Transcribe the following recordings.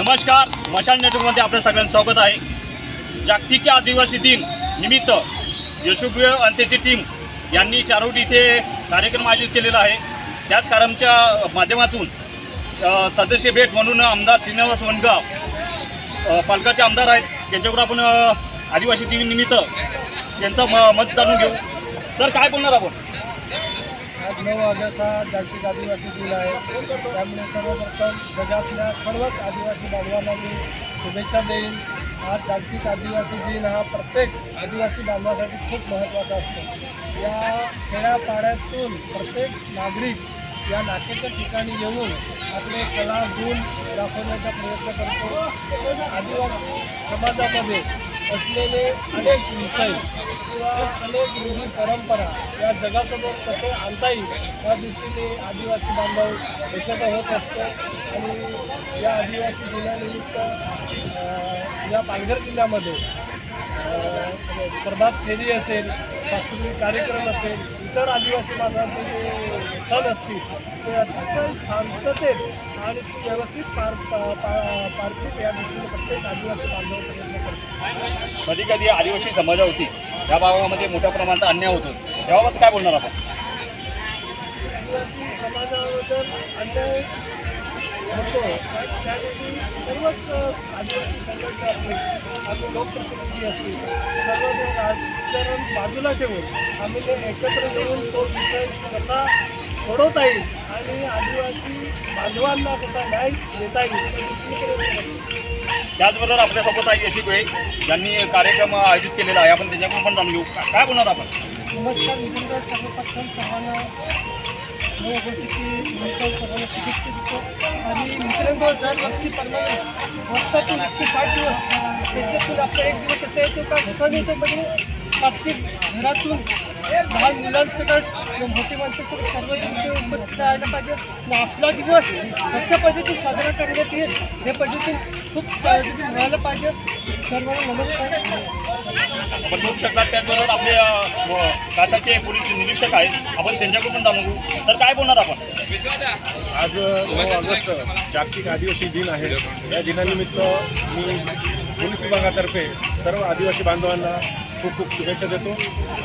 नमस्कार मशाल नेटवर्कमध्ये आपल्या सगळ्यांचं स्वागत आहे. जागतिक आदिवासी दिन निमित्त यशोग्य आणि त्याची टीम यांनी चारोटी इथे कार्यक्रम आयोजित केलेला आहे. त्याच कार्यक्रमच्या माध्यमातून सदस्य भेट म्हणून आमदार श्रीनिवास वनगाव अ, पालकाचे आमदार आहेत. त्यांच्याकडून आपण आदिवासी दिनानिमित्त त्यांचं म मत जाणून घेऊ. सर काय बोलणार आपण? अभिनव अभ्यासा जागतिक आदिवासी दिन आहे. त्यामुळे सर्वप्रथम जगातल्या सर्वच आदिवासी बांधवांना मी शुभेच्छा देईन हा जागतिक आदिवासी दिन हा प्रत्येक आदिवासी बांधवासाठी खूप महत्त्वाचा असतो. या खेड्यापाड्यातून प्रत्येक नागरिक या नाट्याच्या ठिकाणी येऊन आपले कला गुण दाखवण्याचा प्रयत्न करतो. तसंच आदिवासी समाजामध्ये असलेले अनेक मिसाईल किंवा अनेक रूढी परंपरा या जगासमोर कसे आणता येईल या दृष्टीने आदिवासी बांधव एकत्र होत असतो. आणि या आदिवासी दिनानिमित्त या पालघर जिल्ह्यामध्ये प्रभात फेरी असेल सांस्कृतिक कार्यक्रम असेल इतर आदिवासी बांधवांचे जे सण असतील ते अतिशय शांततेत आणि सुव्यवस्थित पार पारतील या दृष्टीने प्रत्येक आदिवासी बांधव प्रयत्न करतो कधी कधी आदिवासी समाजावरती या भागामध्ये मोठ्या प्रमाणात अन्याय होतो. त्याबाबत काय बोलणार आपण? आदिवासी समाजाबद्दल अन्याय होतो सर्वच आदिवासी संघटना असतील आम्ही लोकप्रतिनिधी असतील सर्व राजकारण बाजूला ठेवून आम्ही ते एकत्र येऊन तो विषय कसा सोडवता येईल आणि आदिवासी बांधवांना कसा न्याय देता येईल. त्याचबरोबर आपल्यासोबत आहे यशी गोळे ज्यांनी कार्यक्रम आयोजित केलेला आहे आपण त्यांच्याकडून पण जाणून घेऊ. काय बोलणार आपण? नमस्कार मित्रांनो सर्वप्रथम सर्वांना नऊ गोष्टीची नंतर सर्वांना शुभेच्छा देतो. आणि दरवर्षी दरवर्षीप्रमाणे वर्षातून एकशे साठ दिवस त्याच्यातून आपला एक दिवस असा येतो का सण येतो म्हणजे प्रत्येक घरातून लहान मुलांसकट मोठी माणसासकट सर्व तुमचे उपस्थित राहायला पाहिजे. व आपला दिवस कशा पद्धतीने साजरा करण्यात येईल हे पद्धतीने खूप पद्धतीने व्हायला पाहिजे. सर्वांना नमस्कार. आपण शकतात त्याचबरोबर आपले व- कासाचे पोलीस निरीक्षक आहेत. आपण त्यांच्याकडून पण जाणून घेऊ. सर काय बोलणार आपण? आज नऊ हो, ऑगस्ट जागतिक आदिवासी दिन आहे. या दिनानिमित्त मी पोलीस विभागातर्फे सर्व आदिवासी बांधवांना खूप खूप शुभेच्छा देतो.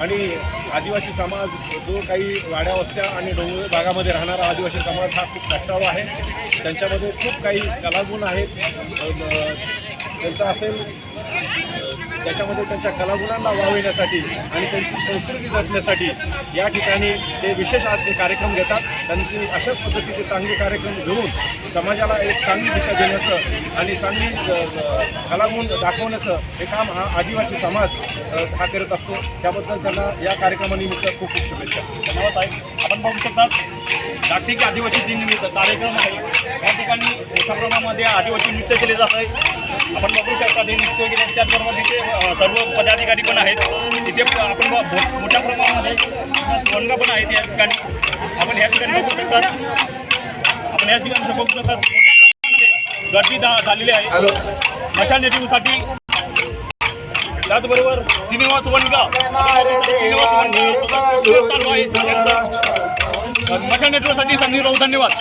आणि आदिवासी समाज जो काही वाड्या वस्त्या आणि डोंगर भागामध्ये राहणारा आदिवासी समाज हा खूप कष्टाळू आहे. त्यांच्यामध्ये खूप काही कलागुण आहेत. त्यांचा असेल त्याच्यामध्ये त्यांच्या कलागुणांना वाव येण्यासाठी आणि त्यांची संस्कृती जपण्यासाठी या ठिकाणी ते विशेष आज ते कार्यक्रम घेतात. त्यांची अशाच पद्धतीचे चांगले कार्यक्रम घेऊन समाजाला एक चांगली दिशा देण्याचं आणि चांगली कलागुण दाखवण्याचं हे काम हा आदिवासी समाज हा करत असतो. त्याबद्दल त्यांना या कार्यक्रमानिमित्त खूप खूप शुभेच्छा. धन्यवाद आहे आपण पाहू शकतात जागतिक आदिवासी दिन निमित्त कार्यक्रम आहे. या ठिकाणी मोठ्या प्रमाणामध्ये आदिवासी नृत्य केले जात आहे. आपण बघू शकता हे नृत्य केले त्याचबरोबर तिथे सर्व पदाधिकारी पण आहेत. तिथे आपण मोठ्या प्रमाणामध्ये वनगा पण आहेत या ठिकाणी. आपण या ठिकाणी बघू शकतात. आपण या ठिकाणी बघू शकतात. मोठ्या प्रमाणामध्ये गर्दी झालेली आहे. मशाल नेटिव्हसाठी त्याचबरोबर श्रीनिवास वनगा. श्रीनिवास वनगा चालू आहे. सगळ्यांचा. मशाल नेटवर्कसाठी संदीप राऊत धन्यवाद.